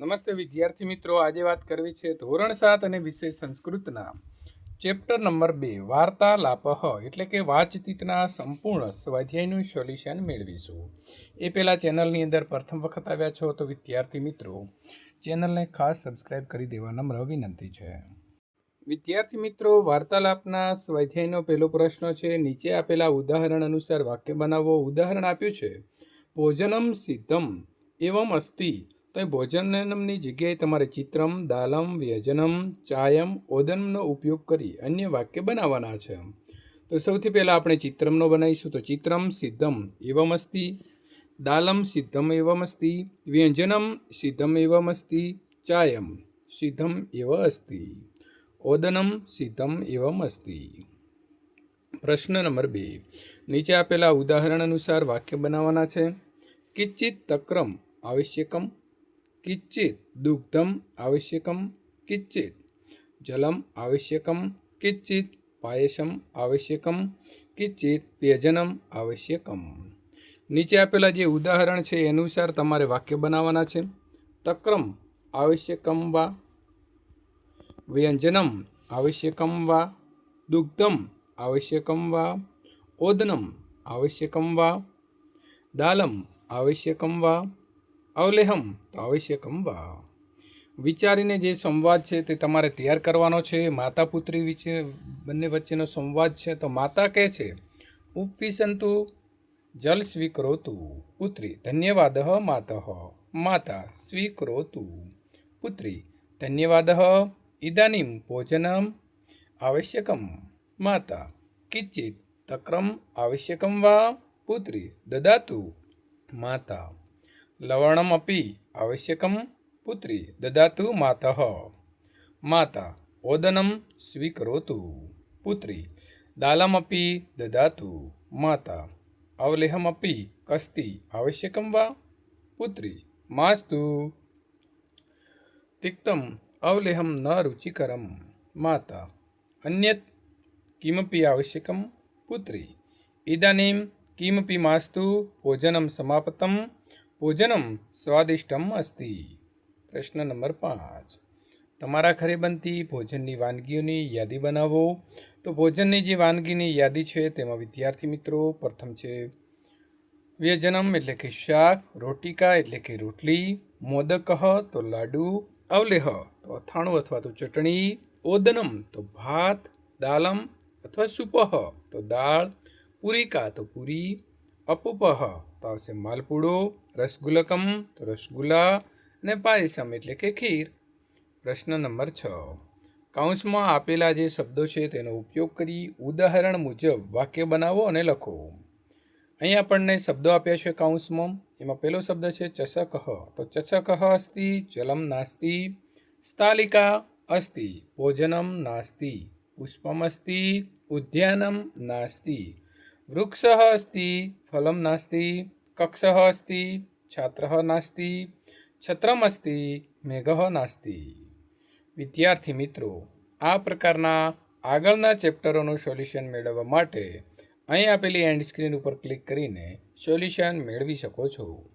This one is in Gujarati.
નમસ્તે વિદ્યાર્થી મિત્રો, આજે વાત કરવી છે ધોરણ સાત અને વિષય સંસ્કૃતના. ચેપ્ટર નંબર બે વાર્તાલાપહ એટલે કે વાતચીતના સંપૂર્ણ સ્વાધ્યાયનું સોલ્યુશન મેળવીશું. એ પહેલાં ચેનલની અંદર પ્રથમ વખત આવ્યા છો તો વિદ્યાર્થી મિત્રો, ચેનલને ખાસ સબસ્ક્રાઇબ કરી દેવા નમ્ર વિનંતી છે. વિદ્યાર્થી મિત્રો, વાર્તાલાપના સ્વાધ્યાયનો પહેલો પ્રશ્ન છે, નીચે આપેલા ઉદાહરણ અનુસાર વાક્ય બનાવો. ઉદાહરણ આપ્યું છે, ભોજનમ સિદ્ધમ, એવમ અસ્તિ તો ભોજનનમની જગ્યાએ તમારે ચિત્રમ, દાલમ, વ્યજનમ, ચાયમ, ઓદનમનો ઉપયોગ કરી અન્ય વાક્ય બનાવવાના છે. તો સૌથી પહેલાં આપણે ચિત્રમનો બનાવીશું. તો ચિત્રમ સિદ્ધમ એવમ અસ્તિ દાલમ સિદ્ધમ એવમ અસ્તિ વ્યંજનમ સિદ્ધમ એવમ અસ્તિ ચાયમ સિદ્ધમ એવ અસ્તિ ઓદનમ સિદ્ધમ એવમ અસ્તિ પ્રશ્ન નંબર બે. નીચે આપેલા ઉદાહરણ અનુસાર વાક્ય બનાવવાના છે. કિચિત તક્રમ આવશ્યકમ કિંચિત દુગ્ધમ આવશ્યકમ કિચિત જલમ આવશ્યકમ કિચિત પાયસમ આવશ્યકમ કિચિત વ્યજનમ આવશ્યકમ નીચે આપેલા જે ઉદાહરણ છે એ અનુસાર તમારે વાક્ય બનાવવાના છે તક્રમ આવશ્યકમ વા વ્યંજનમ આવશ્યકમ વા દુગ્ધમ આવશ્યકમ વા ઓદનમ આવશ્યકમ વા દાલમ આવશ્યકમ વા અવલેહમ તો આવશ્યકમ વા વિચારીને જે સંવાદ છે તે તમારે તૈયાર કરવાનો છે માતા પુત્રી વિશે બંને વચ્ચેનો સંવાદ છે, તો માતા કહે છે, ઉપવિસંતુ, જલ સ્વીકરોતુ, પુત્રી, ધન્યવાદ માતઃ, માતા, સ્વીકરોતુ, પુત્રી, ધન્યવાદ, ઇદાનીમ ભોજનમ, આવશ્યકમ, માતા, કિંચિત તક્રમ, આવશ્યકમ વા પુત્રી, દદાતુ, માતા. લવણમપી આવશ્યકમ પુત્રી દદાતુ માતઃ માતા ઓદનમ સ્વીકરોતુ પુત્રી દાલમપી દદાતુ માતા અવલેહમપી કસ્તિ આવશ્યકમ વા પુત્રી માસ્તુ તિક્તમ અવલેહમ ન રુચિકરમ માતા અન્યત કિમપી આવશ્યકમ પુત્રી ઇદાનીમ કિમપી માસ્તુ ભોજનમ સમાપ્તમ ભોજનમ સ્વાદિષ્ટમ અસ્તિ. પ્રશ્ન નંબર પાંચ. તમારા ઘરે બનતી ભોજનની વાનગીઓની યાદી બનાવો. તો ભોજનની જે વાનગીની યાદી છે તેમાં વિદ્યાર્થી મિત્રો, પ્રથમ છે વ્યજનમ એટલે કે શાક, રોટિકા એટલે કે રોટલી, મોદક તો લાડુ, અવલેહ તો અથાણું અથવા તો ચટણી, ઓદનમ તો ભાત, દાલમ અથવા સુપહ તો દાળ, પૂરિકા તો પૂરી અપુપહ. તો આવશે માલપુડો, રસગુલકમ તો રસગુલ્લા અને પાયસમ એટલે કે ખીર. પ્રશ્ન નંબર છ. કૌંસમાં આપેલા જે શબ્દો છે તેનો ઉપયોગ કરી ઉદાહરણ મુજબ વાક્ય બનાવો અને લખો. અહીં આપણને શબ્દો આપ્યા છે કૌંસમાં એમાં પહેલો શબ્દ છે ચષક તો ચષક અસ્તિ, જલમ નાસ્તિ, સ્થાલિકા અસ્તિ, ભોજનમ નાસ્તિ, પુષ્પમ અસ્તિ, ઉદ્યાનમ નાસ્તિ. વૃક્ષ અસ્તિ, ફલમ નાસ્તિ, કક્ષ અસ્તિ, છાત્ર નાસ્તિ, છત્રમ અસ્તિ, મેઘ નાસ્તિ. વિદ્યાર્થી મિત્રો, આ પ્રકારના આગળના ચેપ્ટરોનું સોલ્યુશન મેળવવા માટે અહીં આપેલી એન્ડ સ્ક્રીન ઉપર ક્લિક કરીને સોલ્યુશન મેળવી શકો છો.